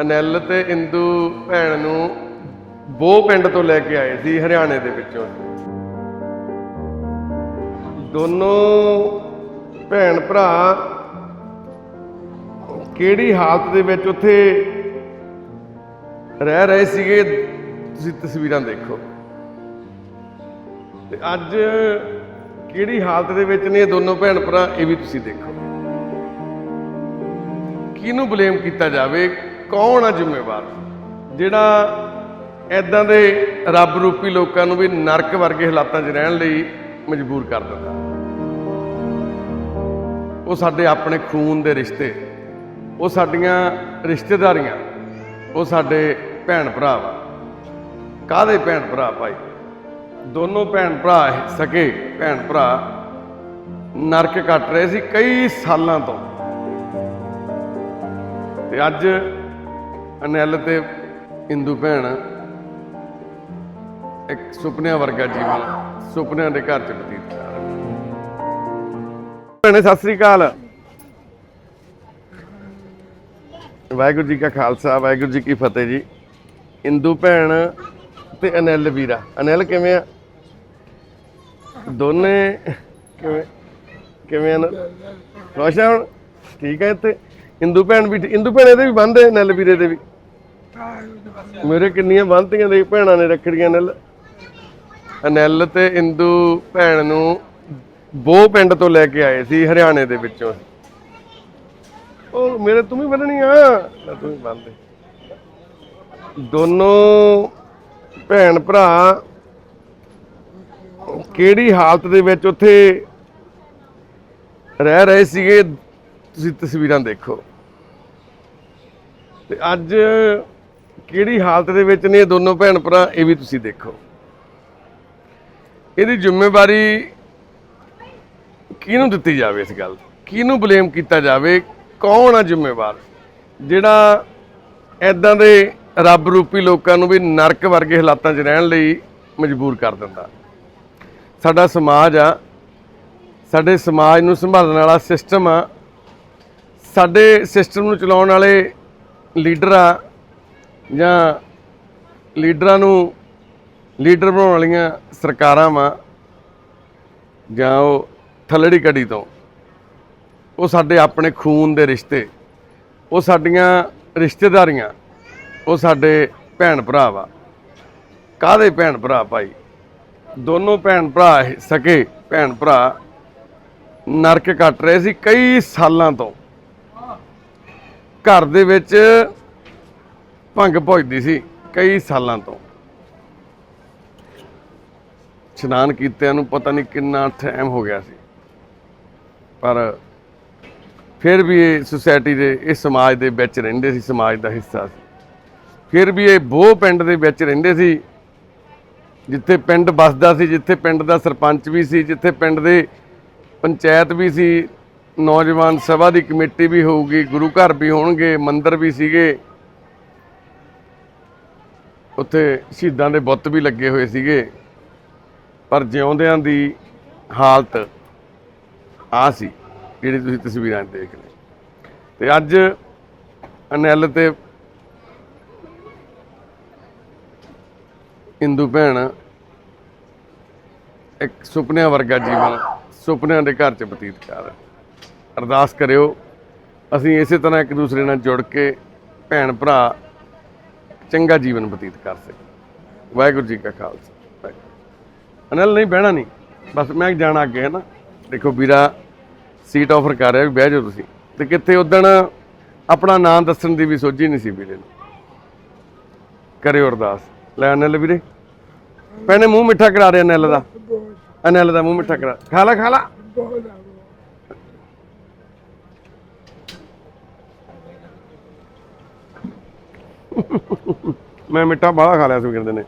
ਅਨਿਲ ਤੇ ਇੰਦੂ ਭੈਣ ਨੂੰ ਬੋ ਪਿੰਡ ਤੋਂ ਲੈ ਕੇ ਆਏ ਸੀ, ਹਰਿਆਣੇ ਦੇ ਵਿੱਚੋਂ। ਦੋਨੋਂ ਭੈਣ ਭਰਾ ਕਿਹੜੀ ਹਾਲਤ ਦੇ ਵਿੱਚ ਉੱਥੇ ਰਹਿ ਰਹੇ ਸੀਗੇ, ਤੁਸੀਂ ਤਸਵੀਰਾਂ ਦੇਖੋ। ਤੇ ਅੱਜ ਕਿਹੜੀ ਹਾਲਤ ਦੇ ਵਿੱਚ ਨੇ ਇਹ ਦੋਨੋਂ ਭੈਣ ਭਰਾ, ਇਹ ਵੀ ਤੁਸੀਂ ਦੇਖੋ। ਕਿਹਨੂੰ ਬਲੇਮ ਕੀਤਾ ਜਾਵੇ? ਕੌਣ ਆ ਜ਼ਿੰਮੇਵਾਰ? ਜਿਹੜਾ ਐਦਾਂ ਦੇ ਰੱਬ ਰੂਪੀ ਲੋਕਾਂ ਨੂੰ ਵੀ ਨਰਕ ਵਰਗੇ ਹਾਲਾਤਾਂ 'ਚ ਰਹਿਣ ਲਈ ਮਜਬੂਰ ਕਰ ਦਿੰਦਾ। ਉਹ ਸਾਡੇ ਆਪਣੇ ਖੂਨ ਦੇ ਰਿਸ਼ਤੇ, ਉਹ ਸਾਡੀਆਂ ਰਿਸ਼ਤੇਦਾਰੀਆਂ, ਉਹ ਸਾਡੇ ਭੈਣ ਭਰਾ ਵਾ। ਕਾਹਦੇ ਭੈਣ ਭਰਾ ਭਾਈ? ਦੋਨੋਂ ਭੈਣ ਭਰਾ ਸਕੇ, ਭੈਣ ਭਰਾ ਨਰਕ ਕੱਟ ਰਹੇ ਸੀ ਕਈ ਸਾਲਾਂ ਤੋਂ। ਤੇ ਅੱਜ ਅਨੈਲ ਤੇ ਇੰਦੂ ਭੈਣ ਇੱਕ ਸੁਪਨਿਆਂ ਵਰਗਾ ਜੀਵਨ, ਸੁਪਨਿਆਂ ਦੇ ਘਰ ਚ ਬਤੀਤ ਕਰ ਭੈਣੇ, ਸਤਿ ਸ੍ਰੀ ਅਕਾਲ। ਵਾਹਿਗੁਰੂ ਜੀ ਕਾ ਖਾਲਸਾ, ਵਾਹਿਗੁਰੂ ਜੀ ਕੀ ਫਤਿਹ ਜੀ। ਇੰਦੂ ਭੈਣ ਤੇ ਅਨਿਲ ਵੀਰਾ। ਅਨਿਲ ਕਿਵੇਂ ਆ? ਦੋਨੇ ਕਿਵੇਂ ਕਿਵੇਂ ਹਨ ਖੁਸ਼ ਆ ਹੁਣ ਠੀਕ ਹੈ ਇੱਥੇ? ਇੰਦੂ ਭੈਣ ਵੀ ਇੰਦੂ ਭੈਣ ਇਹਦੇ ਵੀ ਬੰਦੇ ਅਨਿਲ ਵੀਰੇ ਦੇ ਵੀ? ਮੇਰੇ ਕਿੰਨੀਆਂ ਬੰਨਤੀਆਂ ਦੇ ਭੈਣਾਂ ਨੇ ਰੱਖੜੀਆਂ ਨਾਲ। ਅਨਿਲ ਤੇ ਇੰਦੂ ਭੈਣ ਨੂੰ ਬੋ ਪਿੰਡ ਤੋਂ ਲੈ ਕੇ ਆਏ ਸੀ, ਹਰਿਆਣੇ ਦੇ ਵਿੱਚੋਂ। ਉਹ ਮੇਰੇ ਤੂੰ ਵੀ ਬੰਨਣੀ ਆ। ਲੈ ਤੂੰ ਵੀ ਬੰਨ ਦੇ। ਦੋਨੋਂ ਭੈਣ ਭਰਾ ਕਿਹੜੀ ਹਾਲਤ ਦੇ ਵਿੱਚ ਉੱਥੇ ਰਹਿ ਰਹੇ ਸੀਗੇ, ਤੁਸੀਂ ਤਸਵੀਰਾਂ ਦੇਖੋ। ਤੇ ਅੱਜ ਕਿਹੜੀ ਹਾਲਤ ਦੇ ਵਿੱਚ ਨੇ ਇਹ ਦੋਨੋਂ ਭੈਣ ਭਰਾ, ਇਹ ਵੀ ਤੁਸੀਂ ਦੇਖੋ। ਇਹਦੀ ਜ਼ਿੰਮੇਵਾਰੀ ਕਿਹਨੂੰ ਦਿੱਤੀ ਜਾਵੇ ਇਸ ਗੱਲ? ਕਿਹਨੂੰ ਬਲੇਮ ਕੀਤਾ ਜਾਵੇ? ਕੌਣ ਆ ਜ਼ਿੰਮੇਵਾਰ? ਜਿਹੜਾ ਐਦਾਂ ਦੇ ਰੱਬ ਰੂਪੀ ਲੋਕਾਂ ਨੂੰ ਵੀ ਨਰਕ ਵਰਗੇ ਹਾਲਾਤਾਂ 'ਚ ਰਹਿਣ ਲਈ ਮਜਬੂਰ ਕਰ ਦਿੰਦਾ। ਸਾਡਾ ਸਮਾਜ ਆ, ਸਾਡੇ ਸਮਾਜ ਨੂੰ ਸੰਭਾਲਣ ਵਾਲਾ ਸਿਸਟਮ ਆ, ਸਾਡੇ ਸਿਸਟਮ ਨੂੰ ਚਲਾਉਣ ਵਾਲੇ ਲੀਡਰ ਆ ਜਾਂ ਲੀਡਰਾਂ ਨੂੰ ਲੀਡਰ ਬਣਾਉਣ ਵਾਲੀਆਂ ਸਰਕਾਰਾਂ ਵਾ, ਜਾਂ ਉਹ ਥੱਲੜੀ ਕੜੀ ਤੋਂ, ਉਹ ਸਾਡੇ ਆਪਣੇ ਖੂਨ ਦੇ ਰਿਸ਼ਤੇ, ਉਹ ਸਾਡੀਆਂ ਰਿਸ਼ਤੇਦਾਰੀਆਂ, ਉਹ ਸਾਡੇ ਭੈਣ ਭਰਾ ਵਾ। ਕਾਹਦੇ ਭੈਣ ਭਰਾ ਭਾਈ? ਦੋਨੋਂ ਭੈਣ ਭਰਾ ਸਕੇ, ਭੈਣ ਭਰਾ ਨਰਕ ਕੱਟ ਰਹੇ ਸੀ ਕਈ ਸਾਲਾਂ ਤੋਂ। ਘਰ ਦੇ ਵਿੱਚ ਭੰਗ ਭੁੱਜਦੀ ਸੀ ਕਈ ਸਾਲਾਂ ਤੋਂ। ਇਸ਼ਨਾਨ ਕੀਤਿਆਂ ਨੂੰ ਪਤਾ ਨਹੀਂ ਕਿੰਨਾ ਟਾਈਮ ਹੋ ਗਿਆ ਸੀ। ਪਰ ਫਿਰ ਵੀ ਇਹ ਸੁਸਾਇਟੀ ਦੇ ਇਸ ਸਮਾਜ ਦੇ ਵਿੱਚ ਰਹਿੰਦੇ ਸੀ, ਸਮਾਜ ਦਾ ਹਿੱਸਾ ਸੀ। ਫਿਰ ਵੀ ਇਹ ਬੋ ਪਿੰਡ ਦੇ ਵਿੱਚ ਰਹਿੰਦੇ ਸੀ, ਜਿੱਥੇ ਪਿੰਡ ਵੱਸਦਾ ਸੀ, ਜਿੱਥੇ ਪਿੰਡ ਦਾ ਸਰਪੰਚ ਵੀ ਸੀ, ਜਿੱਥੇ ਪਿੰਡ ਦੇ ਪੰਚਾਇਤ ਵੀ ਸੀ, ਨੌਜਵਾਨ ਸਭਾ ਦੀ ਕਮੇਟੀ ਵੀ ਹੋਊਗੀ, ਗੁਰੂ ਘਰ ਵੀ ਹੋਣਗੇ, ਮੰਦਿਰ ਵੀ ਸੀਗੇ। ਉੱਥੇ ਸ਼ਹੀਦਾਂ ਦੇ ਬੁੱਤ ਵੀ ਲੱਗੇ ਹੋਏ ਸੀਗੇ। ਪਰ ਜਿਉਂਦਿਆਂ ਦੀ ਹਾਲਤ ਆ ਸੀ, ਜਿਹੜੀ ਤੁਸੀਂ ਤਸਵੀਰਾਂ ਦੇਖ ਰਹੇ ਤੇ ਅੱਜ ਅਨੈਲ ਤੇ ਇੰਦੂ ਭੈਣ ਇੱਕ ਸੁਪਨਿਆਂ ਵਰਗਾ ਜੀਵਨ ਸੁਪਨਿਆਂ ਦੇ ਘਰ 'ਚ ਬਤੀਤ ਕਰ ਅਰਦਾਸ ਕਰਿਓ, ਅਸੀਂ ਇਸੇ ਤਰ੍ਹਾਂ ਇੱਕ ਦੂਸਰੇ ਨਾਲ ਜੁੜ ਕੇ ਭੈਣ ਭਰਾ ਚੰਗਾ ਜੀਵਨ ਬਤੀਤ ਕਰ ਸਕੀਏ ਵਾਹਿਗੁਰੂ ਜੀ ਕਾ ਖਾਲਸਾ। ਵਾਹਿਗੁਰੂ। ਨਹੀਂ, ਬਹਿਣਾ ਨਹੀਂ। ਬਸ ਮੈਂ ਜਾਣਾ ਅੱਗੇ ਹੈ ਨਾ ਦੇਖੋ ਵੀਰਾ ਸੀਟ ਆਫਰ ਕਰ ਰਿਹਾ ਵੀ ਬਹਿ ਜਾਓ ਤੁਸੀਂ। ਤੇ ਕਿੱਥੇ ਉਦਣ ਆਪਣਾ ਨਾਂ ਦੱਸਣ ਦੀ ਵੀ ਸੋਝੀ ਨਹੀਂ ਸੀ ਵੀਰੇ ਨੂੰ। ਕਰਿਓ ਅਰਦਾਸ। ਲੈ ਅਨਿਲ ਵੀਰੇ। ਪਹਿਨੇ ਮੂੰਹ ਮਿੱਠਾ ਕਰਾ ਰਿਹਾ ਅਨਿਲ ਦਾ। ਅਨਿਲ ਦਾ ਮੂੰਹ ਮਿੱਠਾ ਕਰਾ। ਖਾ ਲਾ ਖਾ ਲਾ। ਮੈਂ ਮਿੱਠਾ ਬਾਹਲਾ ਖਾ ਲਿਆ ਸੀ ਕਹਿੰਦੇ ਨੇ।